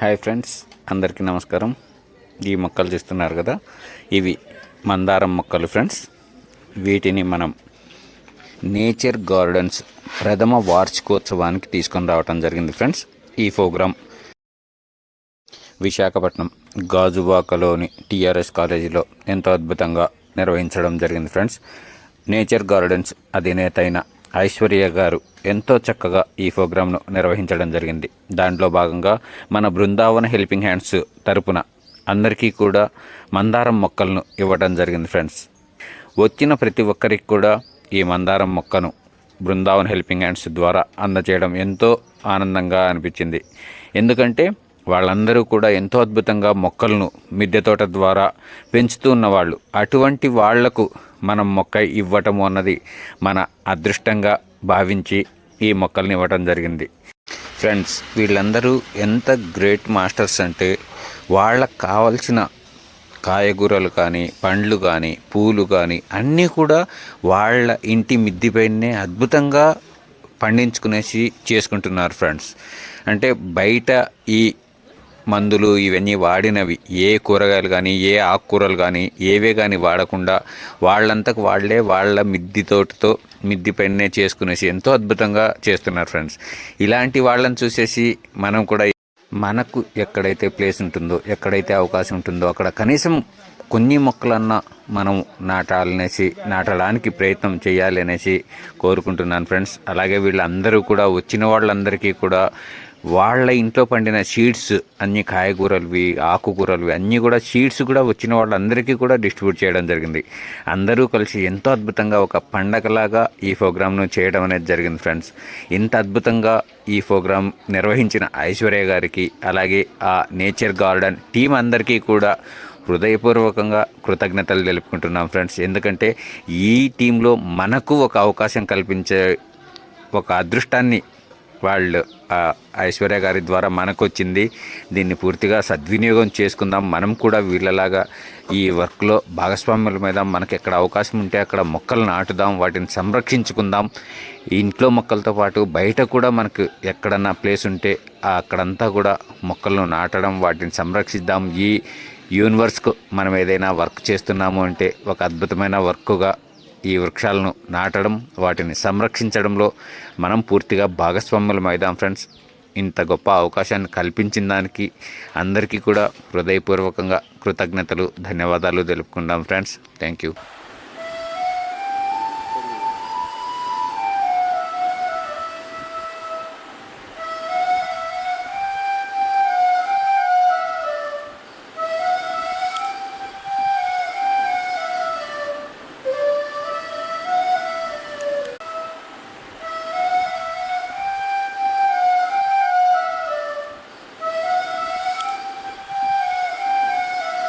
Hi friends అందరికీ నమస్కారం. ఈ మొక్కలు చూస్తున్నారు కదా ఇవి మందారం మొక్కలు ఫ్రెండ్స్. వీటిని మనం నేచర్ గార్డెన్స్ ప్రథమ వార్షికోత్సవానికి తీసుకొని రావటం జరిగింది ఫ్రెండ్స్. ఈ ప్రోగ్రాం విశాఖపట్నం గాజువాకలోని టీఆర్ఎస్ కాలేజీలో ఎంతో అద్భుతంగా నిర్వహించడం జరిగింది ఫ్రెండ్స్. నేచర్ గార్డెన్స్ అధినేత అయిన ఐశ్వర్య గారు ఎంతో చక్కగా ఈ ప్రోగ్రాంను నిర్వహించడం జరిగింది. దాంట్లో భాగంగా మన బృందావన హెల్పింగ్ హ్యాండ్స్ తరపున అందరికీ కూడా మందారం మొక్కలను ఇవ్వడం జరిగింది ఫ్రెండ్స్. వచ్చిన ప్రతి ఒక్కరికి కూడా ఈ మందారం మొక్కను బృందావన్ హెల్పింగ్ హ్యాండ్స్ ద్వారా అందజేయడం ఎంతో ఆనందంగా అనిపించింది. ఎందుకంటే వాళ్ళందరూ కూడా ఎంతో అద్భుతంగా మొక్కలను మిద్దె తోట ద్వారా పెంచుతూ ఉన్నవాళ్ళు. అటువంటి వాళ్ళకు మనం మొక్క ఇవ్వటము అన్నది మన అదృష్టంగా భావించి ఈ మొక్కల్ని ఇవ్వటం జరిగింది. ఫ్రెండ్స్ వీళ్ళందరూ ఎంత గ్రేట్ మాస్టర్స్ అంటే వాళ్ళకు కావలసిన కాయగూరలు కానీ పండ్లు కానీ పూలు కానీ అన్నీ కూడా వాళ్ళ ఇంటి మిద్దిపైనే అద్భుతంగా పండించుకునేసి చేసుకుంటున్నారు ఫ్రెండ్స్. అంటే బయట ఈ మందులు ఇవన్నీ వాడినవి. ఏ కూరగాయలు కానీ ఏ ఆకుకూరలు కానీ ఏవే కానీ వాడకుండా వాళ్ళంతకు వాళ్ళే వాళ్ళ మిద్ది తోటతో మిద్ది పైనే చేసుకునేసి ఎంతో అద్భుతంగా చేస్తున్నారు ఫ్రెండ్స్. ఇలాంటి వాళ్ళని చూసేసి మనం కూడా మనకు ఎక్కడైతే ప్లేస్ ఉంటుందో ఎక్కడైతే అవకాశం ఉంటుందో అక్కడ కనీసం కొన్ని మొక్కలన్నా మనం నాటాలనేసి నాటడానికి ప్రయత్నం చేయాలి అనేసి కోరుకుంటున్నాను ఫ్రెండ్స్. అలాగే వీళ్ళందరూ కూడా వచ్చిన వాళ్ళందరికీ కూడా వాళ్ళ ఇంట్లో పండిన సీడ్స్ అన్ని కాయగూరలువి ఆకుకూరలువి అన్నీ కూడా సీడ్స్ కూడా వచ్చిన వాళ్ళందరికీ కూడా డిస్ట్రిబ్యూట్ చేయడం జరిగింది. అందరూ కలిసి ఎంతో అద్భుతంగా ఒక పండగలాగా ఈ ప్రోగ్రామ్ను చేయడం అనేది జరిగింది ఫ్రెండ్స్. ఇంత అద్భుతంగా ఈ ప్రోగ్రాం నిర్వహించిన ఐశ్వర్య గారికి అలాగే ఆ నేచర్ గార్డెన్ టీం అందరికీ కూడా హృదయపూర్వకంగా కృతజ్ఞతలు తెలుపుకుంటున్నాం ఫ్రెండ్స్. ఎందుకంటే ఈ టీంలో మనకు ఒక అవకాశం కల్పించే ఒక అదృష్టాన్ని వాళ్ళు ఐశ్వర్య గారి ద్వారా మనకు వచ్చింది దీన్ని పూర్తిగా సద్వినియోగం చేసుకుందాం. మనం కూడా వీళ్ళలాగా ఈ వర్క్లో భాగస్వాముల మీద మనకి ఎక్కడ అవకాశం ఉంటే అక్కడ మొక్కలు నాటుదాం వాటిని సంరక్షించుకుందాం. ఇంట్లో మొక్కలతో పాటు బయట కూడా మనకు ఎక్కడన్నా ప్లేస్ ఉంటే అక్కడంతా కూడా మొక్కలను నాటడం వాటిని సంరక్షిద్దాం. ఈ యూనివర్స్కు మనం ఏదైనా వర్క్ చేస్తున్నాము అంటే ఒక అద్భుతమైన వర్క్గా ఈ వృక్షాలను నాటడం వాటిని సంరక్షించడంలో మనం పూర్తిగా భాగస్వాములం అవుదాం ఫ్రెండ్స్. ఇంత గొప్ప అవకాశాన్ని కల్పించిన దానికి అందరికీ కూడా హృదయపూర్వకంగా కృతజ్ఞతలు ధన్యవాదాలు తెలుపుకుందాం ఫ్రెండ్స్. Thank you